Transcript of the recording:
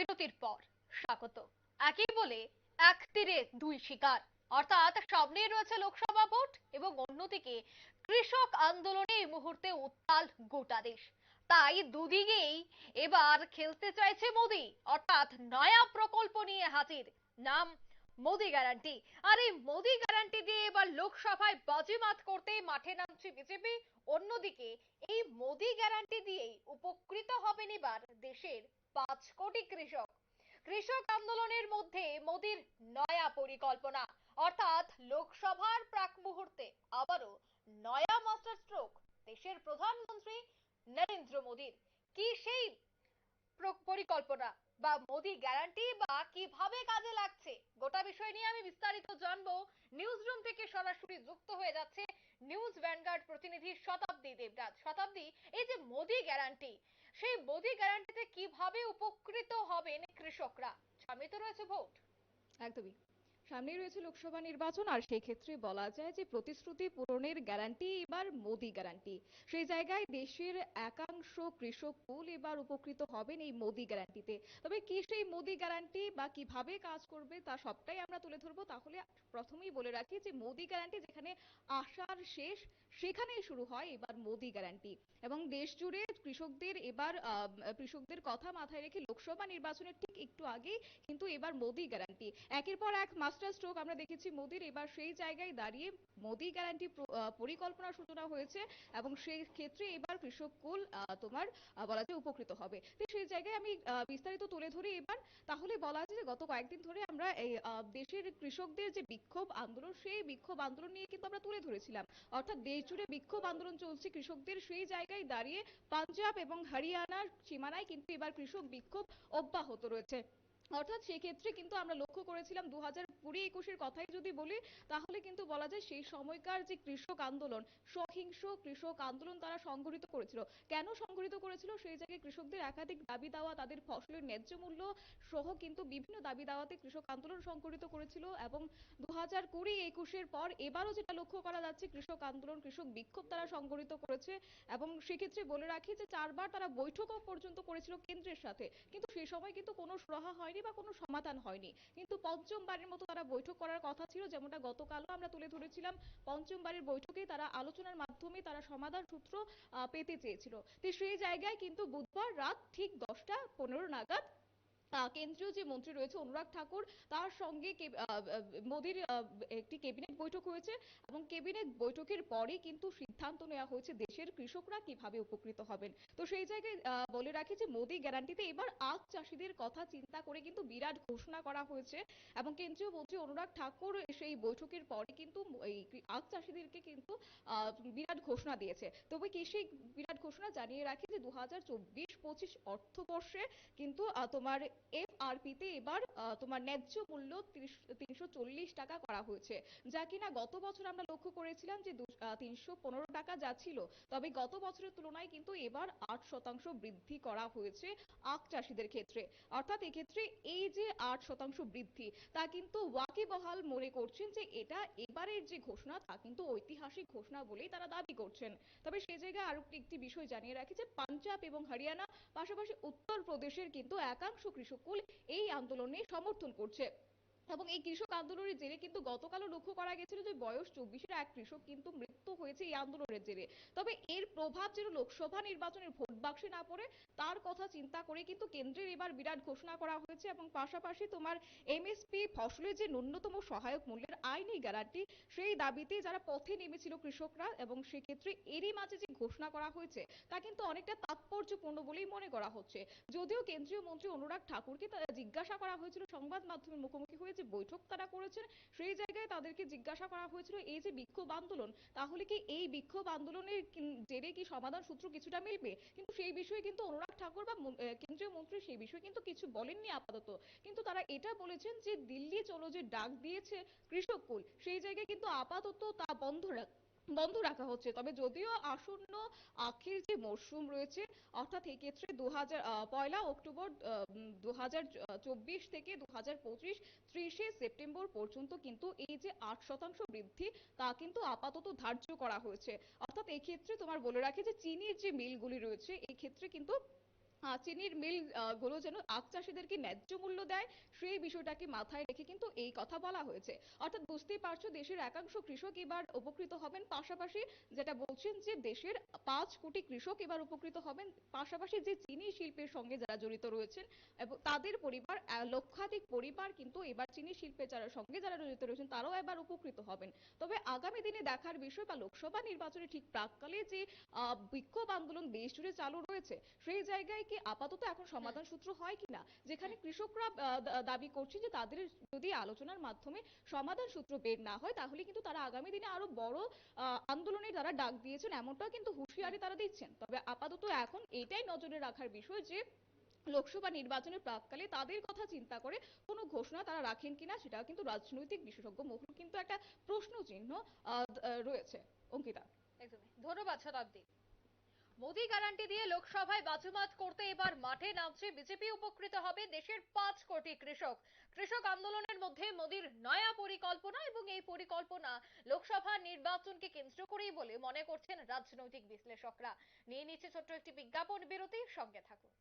বিরতির পর। স্বাগত। একই বলে এক তীরে দুই শিকার। অর্থাৎ সামনে রয়েছে লোকসভা ভোট এবং অন্যদিকে কৃষক আন্দোলনে এই মুহূর্তে উত্তাল গোটা দেশ। তাই দুদিকেই এবার খেলতে চাইছে মোদি। অর্থাৎ নয়া প্রকল্প নিয়ে হাজির। নাম মোদি গ্যারান্টি। আর এই মোদি গ্যারান্টি দিয়ে এবার লোকসভায় বাজিমাত করতে মাঠে নামছে বিজেপি। অন্যদিকে এই মোদি গ্যারান্টি দিয়েই উপকৃত হবেন এবার দেশের পাঁচ কোটি কৃষক। কৃষক আন্দোলনের মধ্যে মোদির নয়া পরিকল্পনা। অর্থাৎ লোকসভার প্রাক মুহূর্তে আবারও নয়া মাস্টার স্ট্রোক দেশের প্রধানমন্ত্রী নরেন্দ্র মোদীর। কি সেই পরিকল্পনা বা মোদি গ্যারান্টি বা কীভাবে কাজে লাগছে, গোটা বিষয় নিয়ে আমি বিস্তারিত জানব। নিউজ রুম থেকে সরাসরি যুক্ত হয়ে যাচ্ছে নিউজ ভ্যানগার্ড প্রতিনিধি শতাব্দী দেবরাজ শতাব্দী, এই যে মোদি গ্যারান্টি সেই মোদি গ্যারান্টিতে কীভাবে উপকৃত হবেন কৃষকরা? সামনে তো রয়েছে ভোট। একদমই। সামনেই রয়েছে লোকসভা নির্বাচন, আর সেই ক্ষেত্রে বলা যায় যে প্রতিশ্রুতি পূরণের গ্যারান্টি এবার মোদি গ্যারান্টি। সেই জায়গায় দেশের একাংশ কৃষক কুল এবার উপকৃত হবেন এই মোদি গ্যারান্টিতে। তবে কি সেই মোদি গ্যারান্টি বা কীভাবে কাজ করবে তা সবটাই আমরা তুলে ধরবো। তাহলে প্রথমেই বলে রাখি যে মোদি গ্যারান্টি যেখানে আসার শেষ সেখানেই শুরু হয় এবার মোদি গ্যারান্টি এবং দেশ জুড়ে কৃষকদের এবার কৃষকদের কথা মাথায় রেখে লোকসভা নির্বাচনের একটু আগেই কিন্তু এবার মোদি গ্যারান্টি একের পর এক মাস্টার স্ট্রোক আমরা দেখেছি মোদির। এবার সেই জায়গায় দাঁড়িয়ে মোদি গ্যারান্টি প্র- আহ, পরিকল্পনার সূচনা হয়েছে এবং সেই ক্ষেত্রে এবার কৃষক কুল তোমার বলা যায় উপকৃত হবে। তো সেই জায়গায় আমি বিস্তারিত তুলে ধরি এবার। তাহলে বলা যায় যে গত কয়েকদিন ধরে আমরা এই দেশের কৃষকদের যে বিক্ষোভ আন্দোলন সেই বিক্ষোভ আন্দোলন নিয়ে কিন্তু আমরা তুলে ধরেছিলাম। অর্থাৎ দেশ জুড়ে বিক্ষোভ আন্দোলন চলছে। কৃষকদের সেই জায়গায় দাঁড়িয়ে পাঞ্জাব এবং হরিয়ানার সীমানায় কিন্তু এবার কৃষক বিক্ষোভ অব্যাহত রয়েছে। অর্থাৎ সেক্ষেত্রে কিন্তু আমরা লক্ষ্য করেছিলাম দু হাজার কুড়ি একুশের কথাই যদি বলি, তাহলে কিন্তু বলা যায় সেই সময়কার যে কৃষক আন্দোলন, সহিংস কৃষক আন্দোলন তারা সংগঠিত করেছিল। কেন সংগঠিত করেছিল? সেই জায়গায় কৃষকদের একাধিক দাবি দাওয়া, তাদের ফসলের ন্যায্য মূল্য সহ কিন্তু বিভিন্ন দাবি দাওয়াতে কৃষক আন্দোলন সংগঠিত করেছিল এবং দু হাজার কুড়ি একুশের পর এবারও যেটা লক্ষ্য করা যাচ্ছে, কৃষক আন্দোলন, কৃষক বিক্ষোভ তারা সংগঠিত করেছে এবং সেক্ষেত্রে বলে রাখি যে চারবার তারা বৈঠকও পর্যন্ত করেছিল কেন্দ্রের সাথে। কিন্তু সেই সময় কিন্তু কোনো সুরাহা হয়নি বা কোনো সমাধান হয়নি। কিন্তু পঞ্চমবারের মতো তারা বৈঠক করার কথা ছিল, যেমনটা গতকালও আমরা তুলে ধরেছিলাম। পঞ্চমবারের বৈঠকে তারা আলোচনার মাধ্যমে তারা সমাধান সূত্র পেতে চেয়েছিল। তো সেই জায়গায় কিন্তু বুধবার রাত ঠিক দশটা পনেরো নাগাদ কেন্দ্রীয় যে মন্ত্রী রয়েছে অনুরাগ ঠাকুর, তার সঙ্গে মোদির একটি ক্যাবিনেট বৈঠক হয়েছে এবং ক্যাবিনেট বৈঠকের পরে কিন্তু সিদ্ধান্ত নেওয়া হয়েছে দেশের কৃষকরা কীভাবে উপকৃত হবেন। তো সেই জায়গায় বলে রাখি যে মোদি গ্যারান্টিতে এবার আখ চাষিদের কথা চিন্তা করে কিন্তু বিরাট ঘোষণা করা হয়েছে এবং কেন্দ্রীয় মন্ত্রী অনুরাগ ঠাকুর সেই বৈঠকের পরে কিন্তু এই আখ চাষিদেরকে কিন্তু বিরাট ঘোষণা দিয়েছে। তবে কি সেই বিরাট ঘোষণা জানিয়ে রাখি যে দু হাজার চব্বিশ পঁচিশ অর্থবর্ষে কিন্তু তোমার এফআরপি তে এবার তোমার ন্যায্য মূল্য তিনশো চল্লিশ টাকা করা হয়েছে, যা কিনা গত বছর আমরা লক্ষ্য করেছিলাম যে তিনশো পনেরো টাকা যা ছিল, তবে গত বছরের তুলনায় কিন্তু এবার আট শতাংশ বৃদ্ধি করা হয়েছে আখ চাষিদের ক্ষেত্রে। অর্থাৎ এক্ষেত্রে এই যে আট শতাংশ বৃদ্ধি, তা কিন্তু ওয়াকিবহাল মনে করছেন যে এটা এবারের যে ঘোষণা, তা কিন্তু ঐতিহাসিক ঘোষণা বলেই তারা দাবি করছেন। তবে সে জায়গায় আরও একটি বিষয় জানিয়ে রাখি যে, পাঞ্জাব এবং হরিয়ানা, পাশাপাশি উত্তরপ্রদেশের কিন্তু একাংশ কৃষককুল এই আন্দোলনে সমর্থন করছে। এবং এই কৃষক আন্দোলনের জেরে কিন্তু গতকালও লক্ষ্য করা গেছিল যে বয়স চব্বিশের এক কৃষক কিন্তু মৃত্যু হয়েছে এই আন্দোলনের জেরে। তবে এর প্রভাব যেন লোকসভা নির্বাচনের ভোট বাক্সে না পড়ে, তার কথা চিন্তা করে কিন্তু কেন্দ্রের এবার বিরাট ঘোষণা করা হয়েছে এবং পাশাপাশি তোমার এমএসপি ফসলের যে ন্যূনতম সহায়ক মূল্যের আইনি গ্যারান্টি, সেই দাবিতে যারা পথে নেমেছিল কৃষকরা এবং সেক্ষেত্রে এরই মাঝে যে ঘোষণা করা হয়েছে, তা কিন্তু অনেকটা তাৎপর্যপূর্ণ বলেই মনে করা হচ্ছে। যদিও কেন্দ্রীয় মন্ত্রী অনুরাগ ঠাকুরকে জিজ্ঞাসা করা হয়েছিল সংবাদ মাধ্যমের মুখোমুখি হয়ে যে বৈঠক তারা করেছেন, সেই জায়গায় তাদেরকে জিজ্ঞাসা করা হয়েছিল, এই যে বিক্ষোভ আন্দোলন, তাহলে কি এই বিক্ষোভ আন্দোলনের জেরে কি সমাধান সূত্র কিছুটা মিলবে? কিন্তু সেই বিষয়ে কিন্তু অনুরাগ ঠাকুর বা কেন্দ্রীয় মন্ত্রী সেই বিষয়ে কিন্তু কিছু বলেননি আপাতত। কিন্তু তারা এটা বলেছেন যে দিল্লি চলো যে ডাক দিয়েছে কৃষক কুল, সেই জায়গায় কিন্তু আপাতত তা বন্ধ রাখ বন্ধ রাখা হচ্ছে। তবে যদিও আসন্ন আখের যে মরশুম রয়েছে, অর্থাৎ এই ক্ষেত্রে দু পয়লা অক্টোবর দু থেকে দু হাজার ত্রিশে সেপ্টেম্বর পর্যন্ত কিন্তু এই যে আট শতাংশ বৃদ্ধি, তা কিন্তু আপাতত ধার্য করা হয়েছে। অর্থাৎ এই ক্ষেত্রে তোমার বলে রাখি যে, চিনির যে মিলগুলি রয়েছে এই ক্ষেত্রে কিন্তু চিনির মিলগুলো যেন আখ চাষিদেরকে ন্যায্য মূল্য দেয়, সেই বিষয়টাকে মাথায় রেখে কিন্তু এই কথা বলা হয়েছে। অর্থাৎ বুঝতেই পারছ, দেশের একাংশ কৃষক এবার উপকৃত হবেন। পাশাপাশি যেটা বলছেন যে, দেশের পাঁচ কোটি কৃষক এবার উপকৃত হবেন। পাশাপাশি যে চিনি শিল্পের সঙ্গে যারা জড়িত রয়েছেন, এবং তাদের পরিবার লক্ষাধিক পরিবার কিন্তু এবার চিনি শিল্পের যারা সঙ্গে যারা জড়িত রয়েছেন, তারাও এবার উপকৃত হবেন। তবে আগামী দিনে দেখার বিষয় বা লোকসভা নির্বাচনে ঠিক প্রাককালে যে বিক্ষোভ আন্দোলন দেশ জুড়ে চালু রয়েছে, সেই জায়গায় কি আপাতত এখন সমাধান সূত্র হয় কিনা যেখানে কৃষকরা দাবি করছে যে তাদের যদি আলোচনার মাধ্যমে সমাধান সূত্র বের না হয় তাহলে কিন্তু তারা আগামী দিনে আরও বড় আন্দোলনের তারা ডাক দিয়েছেন এমনটাও কিন্তু হুঁশিয়ারি তারা দিচ্ছেন। তবে আপাতত এখন এটাই নজরে রাখার বিষয় যে লোকসভা নির্বাচনের প্রাককালে তাদের কথা চিন্তা করে কোনো ঘোষণা তারা রাখেন কিনা সেটা কিন্তু রাজনৈতিক বিশেষজ্ঞ মহল কিন্তু একটা প্রশ্ন চিহ্ন রয়েছে। অঙ্কিতা। একদমই। ধন্যবাদ শতাব্দী। মোদি গ্যারান্টি দিয়ে লোকসভায় বাজুমাত করতে এবার মাঠে নামছে বিজেপি, উপকৃত হবে দেশের পাঁচ কোটি কৃষক। কৃষক আন্দোলনের মধ্যে মোদির নয়া পরিকল্পনা এবং এই পরিকল্পনা লোকসভা নির্বাচনকে কেন্দ্র করেই বলে মনে করছেন রাজনৈতিক বিশ্লেষকরা। নিয়ে নিচ্ছে ছোট্ট একটি বিজ্ঞাপন বিরতির সঙ্গে থাকুন।